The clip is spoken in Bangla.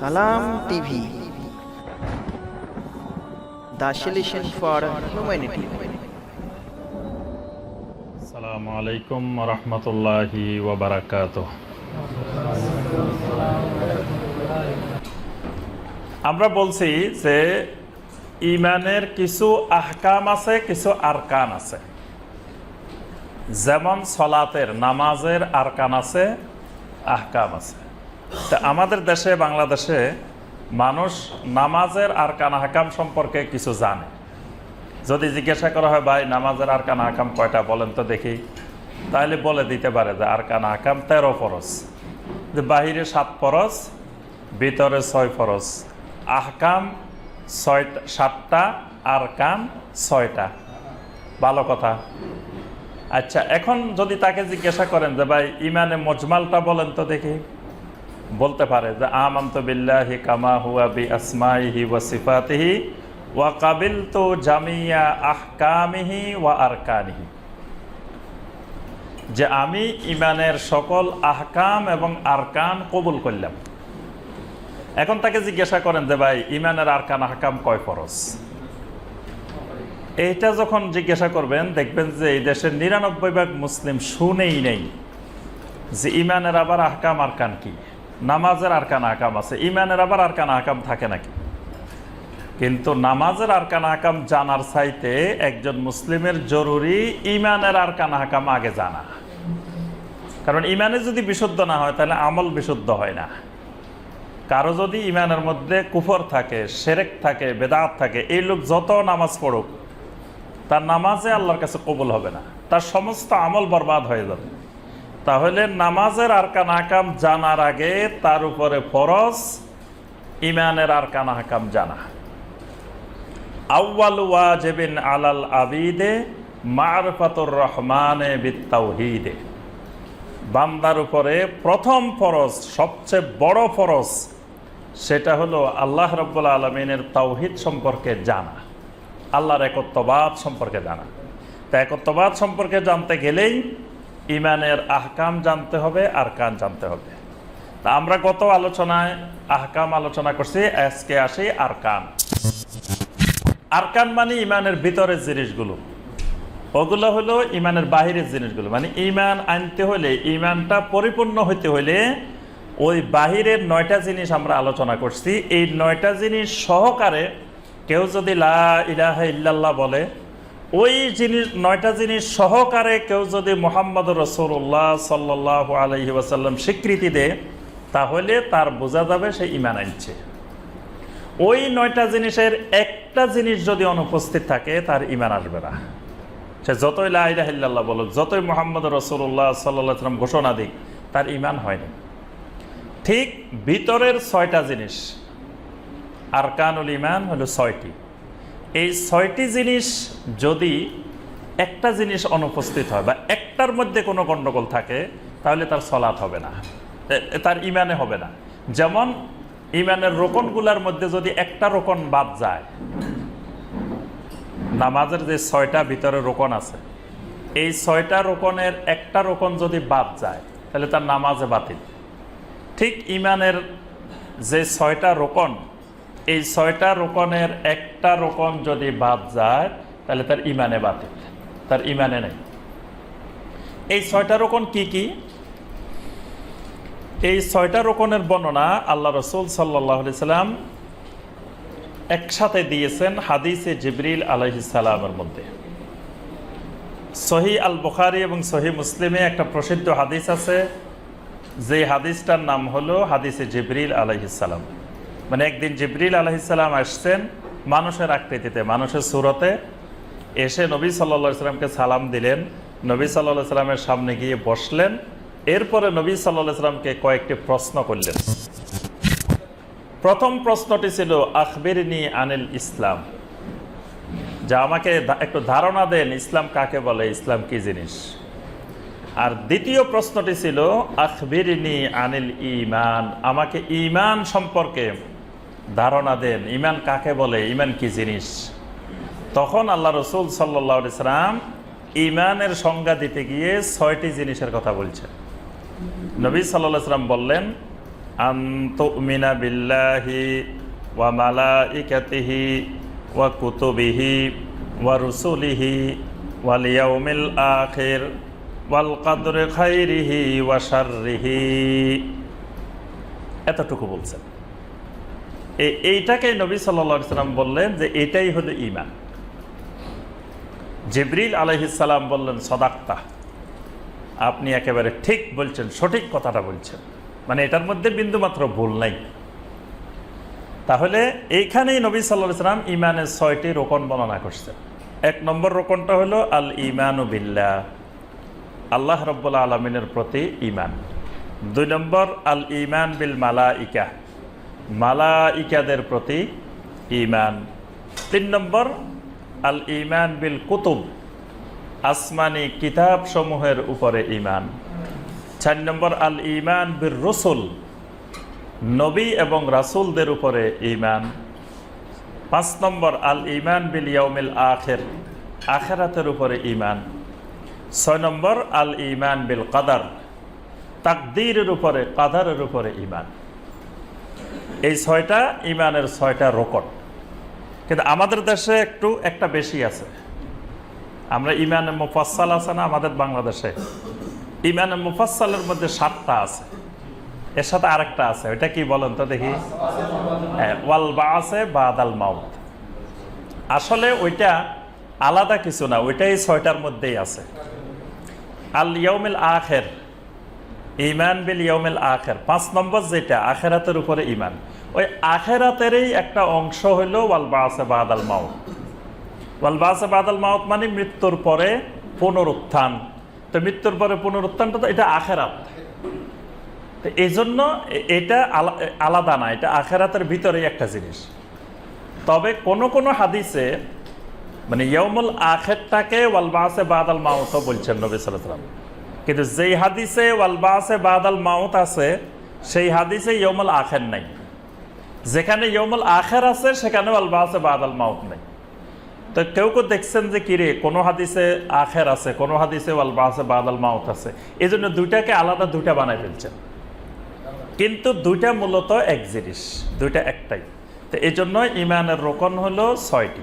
সালাম টিভি। For humanity. আলাইকুম আমরা বলছি যে ইমানের কিছু আহকাম আছে, কিছু আরকান আছে। যেমন সলাতের, নামাজের আরকান আছে, আহকাম আছে। তা আমাদের দেশে, বাংলাদেশে মানুষ নামাজের আরকান আহকাম সম্পর্কে কিছু জানে। যদি জিজ্ঞাসা করা হয়, ভাই, নামাজের আর কানা আকাম কয়টা? বলেন তো দেখি। তাহলে বলে দিতে পারে যে, আর কানা আকাম তেরো ফরস যে বাহিরে সাত ফরস ভিতরে ছয় ফরস আহকাম ছয়টা, সাতটা, আর কান ছয়টা। ভালো কথা। আচ্ছা এখন যদি তাকে জিজ্ঞাসা করেন যে, ভাই, ইমানে মজমালটা বলেন তো দেখি। বলতে পারে যে আমান্ত বিল্লাহি কামা হুয়া বি আসমাইহি ওয়া সিফাতিহি ওয়া কাবিল তো জামিয়া আহকামিহি ওয়া আরকানিহি। যে আমি ইমানের সকল আহকাম এবং আরকান কবুল করলাম। এখন তাকে জিজ্ঞাসা করেন যে ভাই ইমানের আরকান আহকাম কয় ফরজ? এইটা যখন জিজ্ঞাসা করবেন, দেখবেন যে এই দেশের নিরানব্বই ভাগ মুসলিম শুনেই নেই যে ইমানের আবার আহকাম আরকান কি। নামাজের আরকান আহকাম আছে। ইমানের আবার আরকান আহকাম থাকে নাকি? কিন্তু নামাজের আরকান আহকাম জানার চাইতে একজন মুসলিমের জরুরি ইমানের আরকান আহকাম আগে জানা। কারণ ইমানে যদি বিশুদ্ধ না হয়, তাহলে আমল বিশুদ্ধ হয় না। কারও যদি ইমানের মধ্যে কুফর থাকে সেরেক থাকে, বেদাত থাকে, এই লোক যত নামাজ পড়ুক, তার নামাজে আল্লাহর কাছে কবুল হবে না। তার সমস্ত আমল বরবাদ হয়ে যাবে। তাহলে নামাজের আরকান আহকাম জানার আগে তার উপরে ফরজ ইমানের আরকান আহকাম জানা। আউ্বাল ওয়াজেবিন আলাল আবিদে, মারফাতুর রহমানে বিত্তাউহিদে। বান্দার উপরে প্রথম ফরজ, সবচেয়ে বড় ফরজ, সেটা হলো আল্লাহ রব্বুল আলমিনের তাওহিদ সম্পর্কে জানা। আল্লাহর একত্ববাদ সম্পর্কে জানা। তা একত্ববাদ সম্পর্কে জানতে গেলেই ইমানের আহকাম জানতে হবে আর কান জানতে হবে। তা আমরা গত আলোচনায় আহকাম আলোচনা করছি আজকে আসি আর কান আরকান মানে ইমানের ভিতরের জিনিসগুলো। ওগুলো হলো ইমানের বাহিরের জিনিসগুলো। মানে ইমান আনতে হলে, ইমানটা পরিপূর্ণ হইতে হলে ওই বাহিরের নয়টা জিনিস আমরা আলোচনা করছি। এই নয়টা জিনিস সহকারে কেউ যদি লা ইলাহা ইল্লাল্লাহ বলে ওই জিনিস, নয়টা জিনিস সহকারে কেউ যদি মোহাম্মদ রসুল্লাহ সাল্লাহ আলহি ওয়াসাল্লাম স্বীকৃতি দেয়, তাহলে তার বোঝা যাবে সে ইমান আনছে। ওই নয়টা জিনিসের একটা জিনিস যদি অনুপস্থিত থাকে, তার ইমান আসবে না। সে যতই লাহিল্লাহ বলো যতই মোহাম্মদ রসুল্লাহ সাল্লাম ঘোষণা দিক, তার ইমান হয়নি। ঠিক ভিতরের ছয়টা জিনিস, আরকানুল ইমান হলো ছয়টি। এই ছয়টি জিনিস যদি একটা জিনিস অনুপস্থিত হয় বা একটার মধ্যে কোনো গণ্ডগোল থাকে, তাহলে তার সলাৎ হবে না। তার ইমানে হবে না। যেমন ইমানের রোকনগুলার মধ্যে যদি একটা রোকন বাদ যায়, নামাজের যে ছয়টা ভিতরে রোকন আছে, এই ছয়টা রোকনের একটা রোকন যদি বাদ যায়, তাহলে তার নামাজে বাতিল। ঠিক ইমানের যে ছয়টা রোকন এই ছয়টা রোকনের একটা রোকন যদি বাদ যায়, তাহলে তার ইমানে বাতিল। তার ইমানে নেই। এই ছয়টা রোকন কি কি? এই ছয়টা রোকনের বর্ণনা আল্লাহ রসুল সাল্লাহ সাল্লাম একসাথে দিয়েছেন হাদিসে জিবরিল আলহিসাল্লামের মধ্যে। সহি আল বুখারি এবং সহি মুসলিমে একটা প্রসিদ্ধ হাদিস আছে। যে হাদিসটার নাম হলো হাদিসে জিবরিল আলহিসাল্লাম মানে একদিন জিবরিল আলহিসাল্লাম আসছেন মানুষের আকৃতিতে, মানুষের সুরতে। এসে নবী সাল্লা সাল্লামকে সালাম দিলেন। নবী সাল্লাহ সাল্লামের সামনে গিয়ে বসলেন। এরপরে নবী সাল্লাহ সাল্লামকে কয়েকটি প্রশ্ন করলেন। প্রথম প্রশ্নটি ছিল, আখবিরনি আনিল ইসলাম? যা আমাকে একটু ধারণা দেন, ইসলাম কাকে বলে, ইসলাম কি জিনিস? আর দ্বিতীয় প্রশ্নটি ছিল, আখবিরনি আনিল ইমান? আমাকে ইমান সম্পর্কে ধারণা দেন, ইমান কাকে বলে, ইমান কি জিনিস? তখন আল্লাহ রসুল সাল্লাহ সাল্লাম ইমানের সংজ্ঞা দিতে গিয়ে ছয়টি জিনিসের কথা বলছেন। নবী সাল্লাহ সাল্লাম বললেন, আন তুমিনা বিল্লাহি ওয়া মালাইকাতিহি ওয়া কুতুবিহি ওয়া রুসুলিহি ওয়াল ইয়াউমিল আখির ওয়াল কদরি খাইরিহি ওয়া শাররিহি। এতটুকু বলছেন। এই এইটাকেই নবী সাল্লা সাল্লাম বললেন যে এটাই হলো ইমান জিবরিল আলহিসাল্লাম বললেন, সদাক্তা, আপনি একেবারে ঠিক বলছেন, সঠিক কথাটা বলছেন। মানে এটার মধ্যে বিন্দুমাত্র ভুল নাই। তাহলে এইখানেই নবী সাল্লাহ সাল্লাম ইমানের ছয়টি রোকন বর্ণনা করছেন। এক নম্বর রোকনটা হলো আল ইমানু বিল্লাহ। আল্লাহ রব্বুল্লা আলমিনের প্রতি ইমান দুই নম্বর আল ইমান বিল মালা ইকা মালা ইকাদের প্রতি ইমান তিন নম্বর, আল ইমান বিল কুতুব, আসমানি কিতাব সমূহের উপরে ইমান চার নম্বর, আল ইমান বির রসুল, নবী এবং রাসুলদের উপরে ইমান পাঁচ নম্বর, আল ইমান বিল ইয়ৌমিল আখের, আখেরাতের উপরে ইমান ছয় নম্বর, আল ইমান বিল কাদার, তাকদীরের উপরে, কাদারের উপরে ইমান এই ছয়টা ইমানের ছয়টা রোকট। কিন্তু আমাদের দেশে একটু একটা বেশি আছে। আমরা ইমানে মুফাসাল আছে না আমাদের বাংলাদেশে? ইমানে মুফাসালের মধ্যে সাতটা আছে। এর সাথে আরেকটা আছে। ওইটা কি বলেন তো দেখি? হ্যাঁ, ওয়াল বা আছে বাদাল মাউত। আসলে ওইটা আলাদা কিছু না ওইটাই ছয়টার মধ্যেই আছে। আল ইয়ৌমিল আখের ইমান বিল ইয়ৌমিল আখের। পাঁচ নম্বর যেটা আখেরাতের উপরে ইমান। ওই আখেরাতেরই একটা অংশ হইল ওয়ালবাসে বাদাল মাউত। ওয়ালবাসে বাদাল মাউত মানে মৃত্যুর পরে পুনরুত্থান। তো মৃত্যুর পরে পুনরুত্থানটা তো এটা আখেরাত। তো এই জন্য এটা আলাদা না, এটা আখেরাতের ভিতরেই একটা জিনিস। তবে কোন কোন হাদিসে মানে ইয়মুল আখেরটাকে ওয়ালবাসে বাদাল মাউত বলছেন নবী সাল্লাম কিন্তু যেই হাদিসে ওয়ালবাসে বাদাল মাউত আছে, সেই হাদিসে ইয়মুল আখের নাই। যেখানে ইয়মুল আখের আছে সেখানে ওয়ালবাসে বাদাল মাউত নেই। তো কেউ কেউ দেখছেন যে, কিরে, কোনো হাদিসে আখের আছে, কোনো হাদিসে ওয়ালবাসে বাদাল মাউত আছে। এই জন্য দুইটাকে আলাদা দুইটা বানাই ফেলছেন। কিন্তু দুইটা মূলত এক জিনিস, দুইটা একটাই। তো এই জন্য ইমানের রোকন হলো ছয়টি।